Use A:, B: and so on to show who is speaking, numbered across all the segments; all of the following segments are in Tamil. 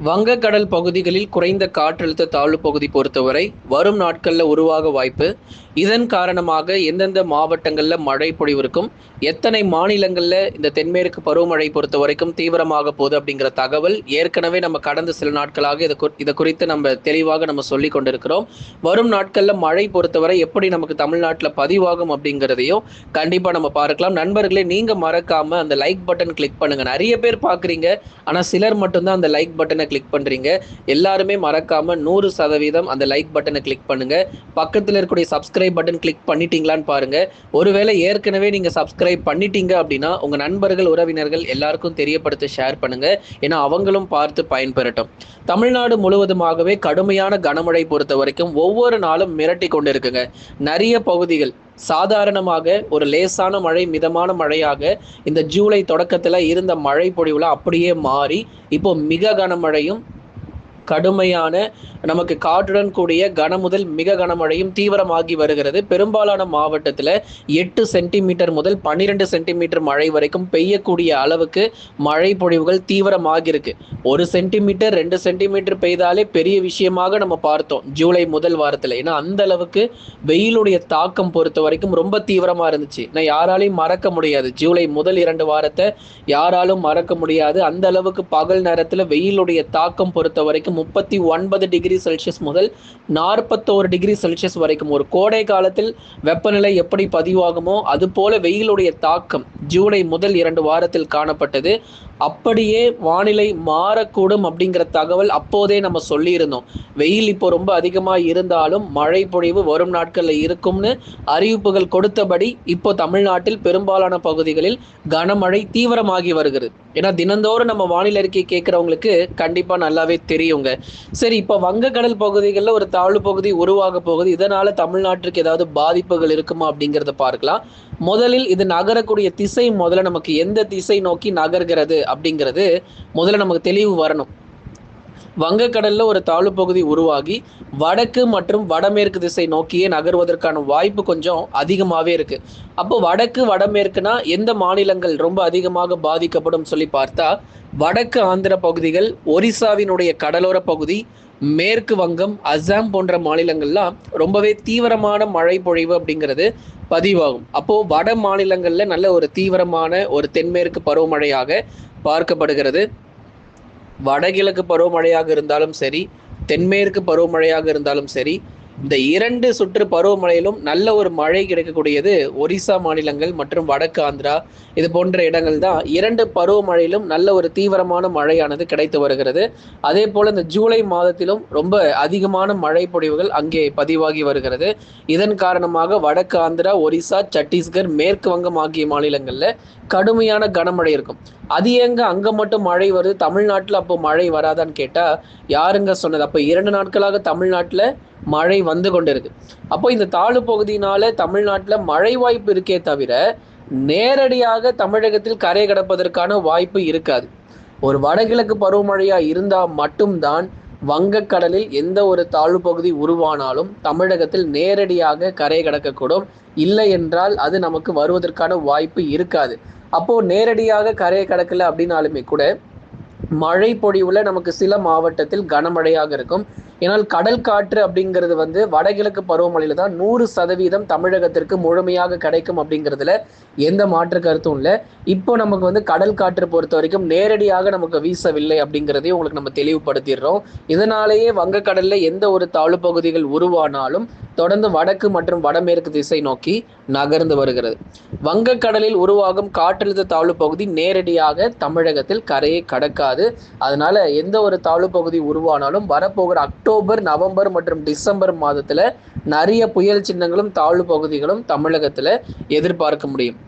A: வங்கக்கடல் பகுதிகளில் குறைந்த காற்றழுத்த தாழ்வு பகுதி பொறுத்தவரை வரும் நாட்களில் உருவாக வாய்ப்பு இதன் காரணமாக எந்தெந்த மாவட்டங்களில் மழை பொழிவு இருக்கும் எத்தனை மாநிலங்களில் இந்த தென்மேற்கு பருவமழை பொறுத்த வரைக்கும் தீவிரமாக போகுது அப்படிங்கிற தகவல் ஏற்கனவே நம்ம கடந்த சில நாட்களாக இதை இதை குறித்து நம்ம தெளிவாக நம்ம சொல்லி கொண்டிருக்கிறோம். வரும் நாட்களில் மழை பொறுத்தவரை எப்படி நமக்கு தமிழ்நாட்டில் பதிவாகும் அப்படிங்கிறதையும் கண்டிப்பாக நம்ம பார்க்கலாம். நண்பர்களே நீங்கள் மறக்காம அந்த லைக் பட்டன் கிளிக் பண்ணுங்க. நிறைய பேர் பார்க்குறீங்க ஆனால் சிலர் மட்டும்தான் அந்த லைக் பட்டனை கிளிக் பண்ணுறீங்க எல்லாருமே மறக்காம நூறு சதவீதம் அந்த லைக் பட்டனை கிளிக் பண்ணுங்க. பக்கத்தில் இருக்கக்கூடிய சப்ஸ்கிரைப் பட்டன் கிளிக் பண்ணிட்டீங்களான்னு பாருங்க. ஒருவேளை ஏற்கனவே நீங்கள் சப்ஸ்கிரைப் பண்ணிட்டீங்க அப்படின்னா உங்கள் நண்பர்கள் உறவினர்கள் எல்லாருக்கும் தெரியப்படுத்த ஷேர் பண்ணுங்க. ஏன்னா அவங்களும் பார்த்து பயன்பெறட்டும். தமிழ்நாடு முழுவதுமாகவே கடுமையான கனமழை பொறுத்த வரைக்கும் ஒவ்வொரு நாளும் மிரட்டி கொண்டு இருக்குங்க நிறைய பகுதிகள் சாதாரணமாக ஒரு லேசான மழை மிதமான மழையாக இந்த ஜூலை தொடக்கத்தில் இருந்த மழை பொழிவுல அப்படியே மாறி இப்போ மிக கனமழையும் கடுமையான நமக்கு காற்றுடன் கூடிய கன முதல் மிக கனமழையும் தீவிரமாகி வருகிறது. பெரும்பாலான மாவட்டத்தில் எட்டு சென்டிமீட்டர் முதல் பன்னிரெண்டு சென்டிமீட்டர் மழை வரைக்கும் பெய்யக்கூடிய அளவுக்கு மழை பொழிவுகள் தீவிரமாகி இருக்கு ஒரு சென்டிமீட்டர் ரெண்டு சென்டிமீட்டர் பெய்தாலே பெரிய விஷயமாக நம்ம பார்த்தோம் ஜூலை முதல் வாரத்தில். ஏன்னா அந்த அளவுக்கு வெயிலுடைய தாக்கம் பொறுத்த வரைக்கும் ரொம்ப தீவிரமாக இருந்துச்சு. நான் யாராலையும் மறக்க முடியாது. ஜூலை முதல் இரண்டு வாரத்தை யாராலும் மறக்க முடியாது. அந்த அளவுக்கு பகல் நேரத்தில் வெயிலுடைய தாக்கம் பொறுத்த வரைக்கும் முப்பத்தி ஒன்பது டிகிரி செல்சியஸ் முதல் நாற்பத்தோரு டிகிரி செல்சியஸ் வரைக்கும். ஒரு கோடை காலத்தில் வெப்பநிலை எப்படி பதிவாகுமோ அது போல வெயிலுடைய தாக்கம் ஜூலை முதல் இரண்டு வாரத்தில் காணப்பட்டது. அப்படியே வானிலை மாறக்கூடும் அப்படிங்கிற தகவல் அப்போதே நம்ம சொல்லியிருந்தோம். வெயில் இப்போ ரொம்ப அதிகமாக இருந்தாலும் மழை பொழிவு வரும் நாட்களில் இருக்கும்னு அறிவிப்புகள் கொடுத்தபடி இப்போ தமிழ்நாட்டில் பெரும்பாலான பகுதிகளில் கனமழை தீவிரமாகி வருகிறது. ஏன்னா தினந்தோறும் நம்ம வானிலை அறிக்கை கேட்குறவங்களுக்கு கண்டிப்பாக நல்லாவே தெரியுங்க. சரி இப்போ வங்கக்கடல் பகுதிகளில் ஒரு தாழ்வு பகுதி உருவாக போகுது. இதனால தமிழ்நாட்டிற்கு ஏதாவது பாதிப்புகள் இருக்குமா அப்படிங்கிறத பார்க்கலாம். முதலில் இது நகரக்கூடிய திசை முதல்ல நமக்கு எந்த திசை நோக்கி நகர்கிறது அப்படிங்கிறது முதல்ல நமக்கு தெளிவு வரணும். வங்கக்கடலில் ஒரு தாழ்வு பகுதி உருவாகி வடக்கு மற்றும் வடமேற்கு திசை நோக்கியே நகர்வதற்கான வாய்ப்பு கொஞ்சம் அதிகமாகவே இருக்குது அப்போ வடக்கு வடமேற்குனா எந்த மாநிலங்கள் ரொம்ப அதிகமாக பாதிக்கப்படும் சொல்லி பார்த்தா வடக்கு ஆந்திர பகுதிகள் ஒரிசாவினுடைய கடலோர பகுதி மேற்கு வங்கம் அசாம் போன்ற மாநிலங்கள்லாம் ரொம்பவே தீவிரமான மழை பொழிவு அப்படிங்கிறது பதிவாகும். அப்போ வட மாநிலங்கள்ல நல்ல ஒரு தீவிரமான ஒரு தென்மேற்கு பருவமழையாக பார்க்கப்படுகிறது. வடகிழக்கு பருவமழையாக இருந்தாலும் சரி தென்மேற்கு பருவமழையாக இருந்தாலும் சரி இந்த இரண்டு சுற்று பருவமழையிலும் நல்ல ஒரு மழை கிடைக்கக்கூடியது ஒரிசா மாநிலங்கள் மற்றும் வடக்கு ஆந்திரா இது போன்ற இடங்கள் தான் இரண்டு பருவமழையிலும் நல்ல ஒரு தீவிரமான மழையானது கிடைத்து வருகிறது. அதே போல இந்த ஜூலை மாதத்திலும் ரொம்ப அதிகமான மழை பொழிவுகள் அங்கே பதிவாகி வருகிறது. இதன் காரணமாக வடக்கு ஆந்திரா ஒரிசா சத்தீஸ்கர் மேற்கு வங்கம் ஆகிய மாநிலங்களில் கடுமையான கனமழை இருக்கும். அது ஏங்க அங்க மட்டும் மழை வருது? தமிழ்நாட்டுல அப்போ மழை வராதான்னு கேட்டா யாருங்க சொன்னது? அப்போ இரண்டு நாட்களாக தமிழ்நாட்டுல மழை வந்து கொண்டிருக்கு. அப்போ இந்த தாழ்வு பகுதியினால தமிழ்நாட்டுல மழை வாய்ப்பு இருக்கே தவிர நேரடியாக தமிழகத்தில் கரை கடப்பதற்கான வாய்ப்பு இருக்காது. ஒரு வடகிழக்கு பருவமழையா இருந்தா மட்டும்தான் வங்கக்கடலில் எந்த ஒரு தாழ்வு பகுதி உருவானாலும் தமிழகத்தில் நேரடியாக கரை கடக்கக்கூடும். இல்லை என்றால் அது நமக்கு வருவதற்கான வாய்ப்பு இருக்காது. அப்போ நேரடியாக கரையை கடக்கல அப்படின்னாலுமே கூட மழை பொழிவுல நமக்கு சில மாவட்டத்தில் கனமழையாக இருக்கும். ஏன்னால் கடல் காற்று அப்படிங்கிறது வந்து வடகிழக்கு பருவமழையில தான் நூறு சதவீதம் தமிழகத்திற்கு முழுமையாக கிடைக்கும் அப்படிங்கிறதுல எந்த மாற்று கருத்தும் இல்லை. இப்போ நமக்கு வந்து கடல் காற்று பொறுத்த வரைக்கும் நேரடியாக நமக்கு வீசவில்லை அப்படிங்கிறதையும் உங்களுக்கு நம்ம தெளிவுபடுத்திடுறோம். இதனாலேயே வங்கக்கடல்ல எந்த ஒரு தாழ்வு பகுதிகள் உருவானாலும் தொடர்ந்து வடக்கு மற்றும் வடமேற்கு திசை நோக்கி நகர்ந்து வருகிறது. வங்கக்கடலில் உருவாகும் காற்றழுத்த தாழ்வு பகுதி நேரடியாக தமிழகத்தில் கரையை கடக்காது. அதனால எந்த ஒரு தாழ்வு பகுதி உருவானாலும் வரப்போகிற அக்டோபர் நவம்பர் மற்றும் டிசம்பர் மாதத்துல நிறைய புயல் சின்னங்களும் தாழ்வு பகுதிகளும் தமிழகத்துல எதிர்பார்க்க முடியும்.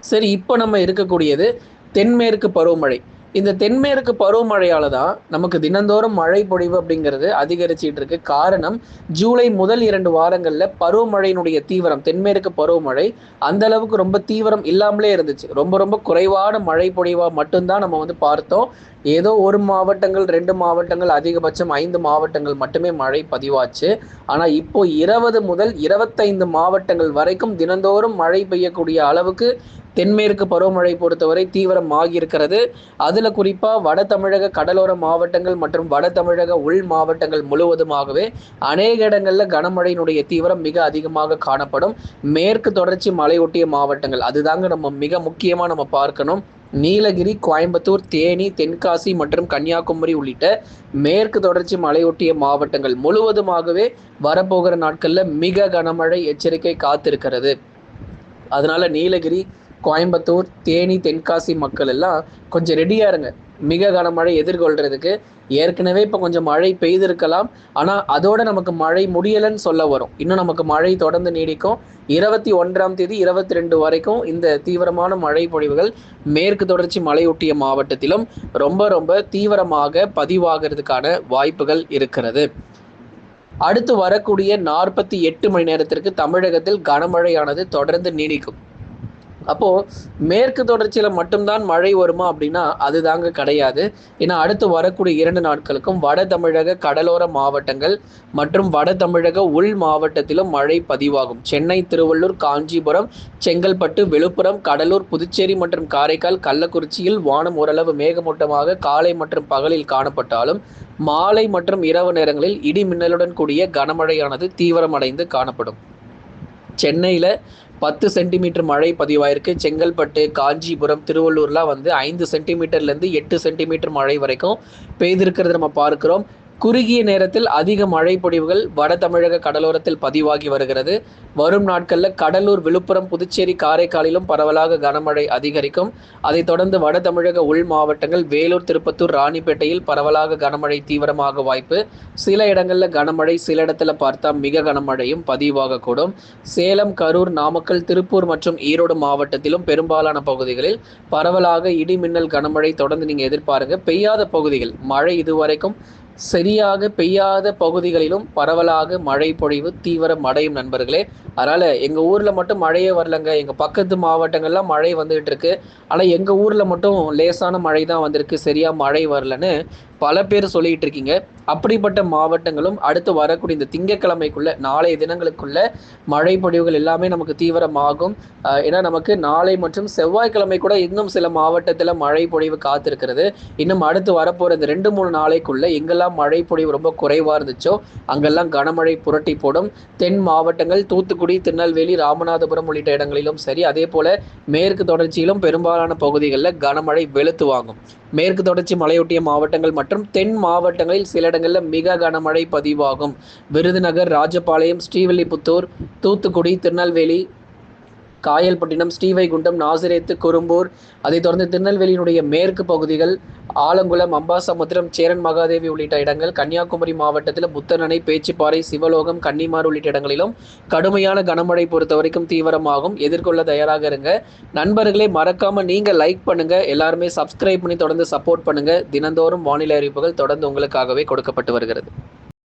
A: சரி இப்போ நம்ம இருக்கக்கூடியது தென்மேற்கு பருவமழை. இந்த தென்மேற்கு பருவமழையால தான் நமக்கு தினந்தோறும் மழை பொழிவு அப்படிங்கிறது அதிகரிச்சிட்டு இருக்கு. காரணம் ஜூலை முதல் இரண்டு வாரங்கள்ல பருவமழையினுடைய தீவிரம் தென்மேற்கு பருவமழை அந்த அளவுக்கு ரொம்ப தீவிரம் இல்லாமலே இருந்துச்சு. ரொம்ப ரொம்ப குறைவான மழை பொழிவா மட்டும்தான் நம்ம வந்து பார்த்தோம். ஏதோ ஒரு மாவட்டங்கள் ரெண்டு மாவட்டங்கள் அதிகபட்சம் ஐந்து மாவட்டங்கள் மட்டுமே மழை பதிவாச்சு. ஆனா இப்போ இருபது முதல் இருபத்தைந்து மாவட்டங்கள் வரைக்கும் தினந்தோறும் மழை பெய்யக்கூடிய அளவுக்கு தென்மேற்கு பருவமழை பொறுத்தவரை தீவிரம் ஆகியிருக்கிறது அதில் குறிப்பாக வட தமிழக கடலோர மாவட்டங்கள் மற்றும் வட தமிழக உள் மாவட்டங்கள் முழுவதுமாகவே அநேக இடங்களில் கனமழையினுடைய தீவிரம் மிக அதிகமாக காணப்படும். மேற்கு தொடர்ச்சி மலையொட்டிய மாவட்டங்கள் அதுதாங்க நம்ம மிக முக்கியமாக நம்ம பார்க்கணும். நீலகிரி கோயம்புத்தூர் தேனி தென்காசி மற்றும் கன்னியாகுமரி உள்ளிட்ட மேற்கு தொடர்ச்சி மலையொட்டிய மாவட்டங்கள் முழுவதுமாகவே வரப்போகிற நாட்களில் மிக கனமழை எச்சரிக்கை காத்திருக்கிறது. அதனால நீலகிரி கோயம்புத்தூர் தேனி தென்காசி மக்கள் எல்லாம் கொஞ்சம் ரெடியா இருங்க. மிக கனமழை எதிர்கொள்றதுக்கு. ஏற்கனவே இப்போ கொஞ்சம் மழை பெய்திருக்கலாம். ஆனால் அதோட நமக்கு மழை முடியலைன்னு சொல்ல வரும். இன்னும் நமக்கு மழை தொடர்ந்து நீடிக்கும். இருபத்தி ஒன்றாம் தேதி இருபத்தி ரெண்டு வரைக்கும் இந்த தீவிரமான மழை பொழிவுகள் மேற்கு தொடர்ச்சி மலையொட்டிய மாவட்டத்திலும் ரொம்ப ரொம்ப தீவிரமாக பதிவாகிறதுக்கான வாய்ப்புகள் இருக்கிறது. அடுத்து வரக்கூடிய நாற்பத்தி எட்டு மணி நேரத்திற்கு தமிழகத்தில் கனமழையானது தொடர்ந்து நீடிக்கும். அப்போ மேற்கு தொடர்ச்சியில மட்டும்தான் மழை வருமா அப்படின்னா அது தாங்க கிடையாது. ஏன்னா அடுத்து வரக்கூடிய இரண்டு நாட்களுக்கும் வட தமிழக கடலோர மாவட்டங்கள் மற்றும் வட தமிழக உள் மாவட்டத்திலும் மழை பதிவாகும். சென்னை திருவள்ளூர் காஞ்சிபுரம் செங்கல்பட்டு விழுப்புரம் கடலூர் புதுச்சேரி மற்றும் காரைக்கால் கள்ளக்குறிச்சியில் வானம் ஓரளவு மேகமூட்டமாக காலை மற்றும் பகலில் காணப்பட்டாலும் மாலை மற்றும் இரவு நேரங்களில் இடி மின்னலுடன் கூடிய கனமழையானது தீவிரமடைந்து காணப்படும். சென்னையில் பத்து சென்டிமீட்டர் மழை பதிவாயிருக்கு. செங்கல்பட்டு காஞ்சிபுரம் திருவள்ளூர்லாம் வந்து ஐந்து சென்டிமீட்டர்லேருந்து எட்டு சென்டிமீட்டர் மழை வரைக்கும் பெய்திருக்கிறது நம்ம பார்க்கிறோம். குறுகிய நேரத்தில் அதிக மழை பொழிவுகள் வட தமிழக கடலோரத்தில் பதிவாகி வருகிறது. வரும் நாட்களில் கடலூர் விழுப்புரம் புதுச்சேரி காரைக்காலிலும் பரவலாக கனமழை அதிகரிக்கும். அதைத் தொடர்ந்து வட தமிழக உள் மாவட்டங்கள் வேலூர் திருப்பத்தூர் ராணிப்பேட்டையில் பரவலாக கனமழை தீவிரமாக வாய்ப்பு. சில இடங்களில் கனமழை சில இடத்துல பார்த்தா மிக கனமழையும் பதிவாகக்கூடும் சேலம் கரூர் நாமக்கல் திருப்பூர் மற்றும் ஈரோடு மாவட்டத்திலும் பெரும்பாலான பகுதிகளில் பரவலாக இடி மின்னல் கனமழை தொடர்ந்து நீங்கள் எதிர்பாருங்க. பெய்யாத பகுதிகள் மழை இதுவரைக்கும் சரியாக பெய்யாத பகுதிகளிலும் பரவலாக மழை பொழிவு தீவிரம் அடையும் நண்பர்களே. அதனால எங்க ஊர்ல மட்டும் மழையே வரலங்க. எங்க பக்கத்து மாவட்டங்கள்லாம் மழை வந்துகிட்டு இருக்கு. ஆனா எங்க ஊர்ல மட்டும் லேசான மழை தான் வந்திருக்கு. சரியா மழை வரலன்னு பல பேர் சொல்லிட்டு இருக்கீங்க அப்படிப்பட்ட மாவட்டங்களும் அடுத்து வரக்கூடிய இந்த திங்கக்கிழமைக்குள்ள நாளைய தினங்களுக்குள்ள மழை பொழிவுகள் எல்லாமே நமக்கு தீவிரமாகும். ஏன்னா நமக்கு நாளை மற்றும் செவ்வாய்க்கிழமை கூட இன்னும் சில மாவட்டத்தில் மழை பொழிவு காத்திருக்கிறது. இன்னும் அடுத்து வரப்போற இந்த ரெண்டு மூணு நாளைக்குள்ள எங்கெல்லாம் மழை பொழிவு ரொம்ப குறைவா இருந்துச்சோ அங்கெல்லாம் கனமழை புரட்டி போடும். தென் மாவட்டங்கள் தூத்துக்குடி திருநெல்வேலி ராமநாதபுரம் உள்ளிட்ட இடங்களிலும் சரி அதே போல மேற்கு தொடர்ச்சியிலும் பெரும்பாலான பகுதிகளில் கனமழை வெளுத்து வாங்கும். மேற்கு தொடர்ச்சி மலையொட்டிய மாவட்டங்கள் மற்றும் தென் மாவட்டங்களில் சில இடங்களில் மிக கனமழை பதிவாகும். விருதுநகர் ராஜபாளையம் ஸ்ரீவில்லிபுத்தூர் தூத்துக்குடி திருநெல்வேலி காயல்பட்டினம் ஸ்ரீவைகுண்டம் நாசிரேத்து குறும்பூர் அதைத் தொடர்ந்து திருநெல்வேலியினுடைய மேற்கு பகுதிகள் ஆலங்குளம் அம்பாசமுத்திரம் சேரன் மகாதேவி உள்ளிட்ட இடங்கள் கன்னியாகுமரி மாவட்டத்தில் புத்தனணை பேச்சுப்பாறை சிவலோகம் கன்னிமார் உள்ளிட்ட இடங்களிலும் கடுமையான கனமழை பொறுத்த வரைக்கும் தீவிரமாகும். எதிர்கொள்ள தயாராக இருங்க. நண்பர்களே மறக்காம நீங்க லைக் பண்ணுங்க. எல்லாருமே சப்ஸ்கிரைப் பண்ணி தொடர்ந்து சப்போர்ட் பண்ணுங்க. தினந்தோறும் வானிலை அறிவிப்புகள் தொடர்ந்து உங்களுக்காகவே கொடுக்கப்பட்டு வருகிறது.